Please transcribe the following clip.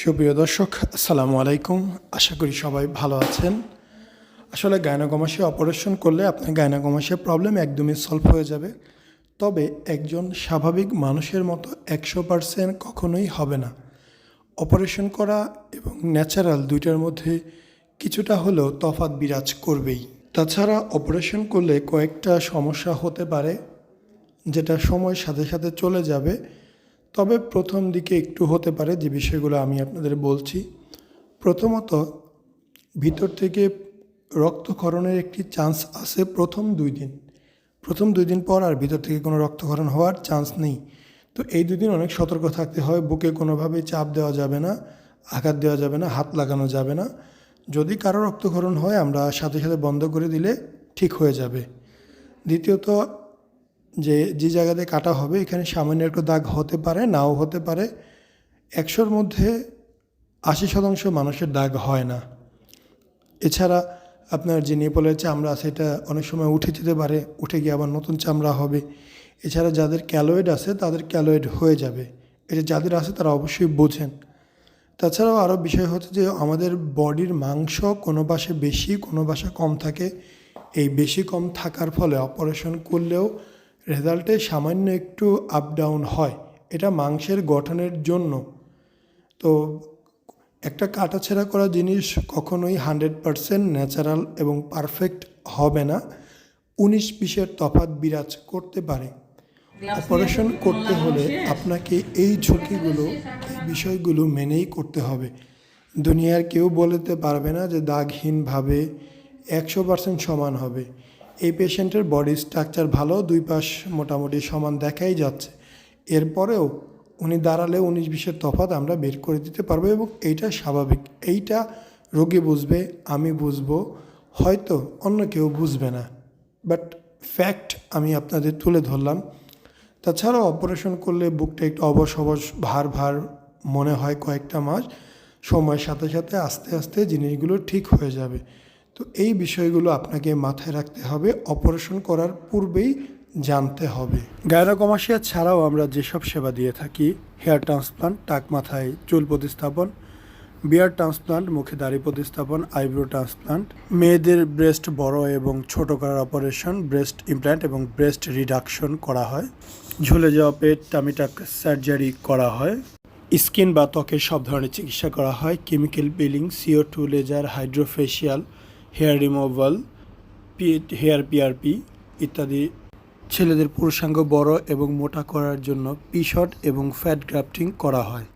সুপ্রিয় দর্শক, আসসালামু আলাইকুম। আশা করি সবাই ভালো আছেন। আসলে গায়নাগমাসে অপারেশন করলে আপনার গায়নাগমাসের প্রবলেম একদমই সলভ হয়ে যাবে। তবে একজন স্বাভাবিক মানুষের মতো একশো পারসেন্ট কখনোই হবে না। অপারেশন করা এবং ন্যাচারাল দুইটার মধ্যে কিছুটা হলেও তফাৎ বিরাজ করবেই। তাছাড়া অপারেশন করলে কয়েকটা সমস্যা হতে পারে, যেটা সময়ের সাথে সাথে চলে যাবে। তবে প্রথম দিকে একটু হতে পারে যে বিষয়গুলো আমি আপনাদের বলছি। প্রথমত, ভিতর থেকে রক্তক্ষরণের একটি চান্স আছে প্রথম দুই দিন। প্রথম দুই দিন পর আর ভিতর থেকে কোনো রক্তক্ষরণ হওয়ার চান্স নেই। তো এই দুদিন অনেক সতর্ক থাকতে হয়, বুকে কোনোভাবেই চাপ দেওয়া যাবে না, আঘাত দেওয়া যাবে না, হাত লাগানো যাবে না। যদি কারও রক্তক্ষরণ হয়, আমরা সাথে সাথে বন্ধ করে দিলে ঠিক হয়ে যাবে। দ্বিতীয়ত যে যে জায়গাতে কাটা হবে, এখানে সামান্য একটু দাগ হতে পারে, নাও হতে পারে। একশোর মধ্যে আশি শতাংশ মানুষের দাগ হয় না। এছাড়া আপনার যে নেপলের চামড়া এটা অনেক সময় উঠে যেতে পারে, উঠে গিয়ে আবার নতুন চামড়া হবে। এছাড়া যাদের ক্যালোয়েড আছে, তাদের ক্যালোয়েড হয়ে যাবে। এটা যাদের আছে, তারা অবশ্যই বোঝেন। তাছাড়াও আরও বিষয় হচ্ছে যে, আমাদের বডির মাংস কোনো পাশে বেশি, কোনো পাশে কম থাকে। এই বেশি কম থাকার ফলে অপারেশন করলেও রেজাল্টে সামান্য একটু আপ ডাউন হয়। এটা মাংসের গঠনের জন্য। তো একটা কাটাছেড়া করা জিনিস কখনোই হান্ড্রেড পারসেন্ট ন্যাচারাল এবং পারফেক্ট হবে না। উনিশ বিশের তফাৎ বিরাজ করতে পারে। অপারেশন করতে হলে আপনাকে এই ঝুঁকিগুলো এই বিষয়গুলো মেনেই করতে হবে। দুনিয়ার কেউ বলতে পারবে না যে দাগহীনভাবে একশো পার্সেন্ট সমান হবে। এই পেশেন্টের বডি স্ট্রাকচার ভালো, দুই পাশ মোটামুটি সমান দেখাই যাচ্ছে। এরপরেও উনি দাঁড়ালে উনিশ বিশের তফাৎ আমরা বের করে দিতে পারব এবং এইটা স্বাভাবিক। এইটা রোগী বুঝবে, আমি বুঝব, হয়তো অন্য কেউ বুঝবে না। বাট ফ্যাক্ট আমি আপনাদের তুলে ধরলাম। তাছাড়াও অপারেশন করলে বুকটা একটু অবশ অবশ, ভার ভার মনে হয় কয়েকটা মাস। সময়ের সাথে সাথে আস্তে আস্তে জিনিসগুলো ঠিক হয়ে যাবে। তো এই বিষয়গুলো আপনাকে মাথায় রাখতে হবে, অপারেশন করার পূর্বেই জানতে হবে। গায়নাকমাসিয়া ছাড়াও আমরা যেসব সেবা দিয়ে থাকি, হেয়ার ট্রান্সপ্লান্ট, টাক মাথায় চুল প্রতিস্থাপন, বিয়ার ট্রান্সপ্লান্ট, মুখে দাড়ি প্রতিস্থাপন, আইব্রো ট্রান্সপ্লান্ট, মেয়েদের ব্রেস্ট বড় এবং ছোট করার অপারেশন, ব্রেস্ট ইমপ্ল্যান্ট এবং ব্রেস্ট রিডাকশন করা হয়। ঝুলে যাওয়া পেট টামিটাক সার্জারি করা হয়। স্কিন বা ত্বকের সব ধরনের চিকিৎসা করা হয়। Chemical peeling CO two laser hydrofacial hair removal hair PRP ইত্যাদি। ছেলেদের পুরুষাঙ্গ বড় এবং মোটা করার জন্য পিশট এবং ফ্যাট গ্রাফটিং করা হয়।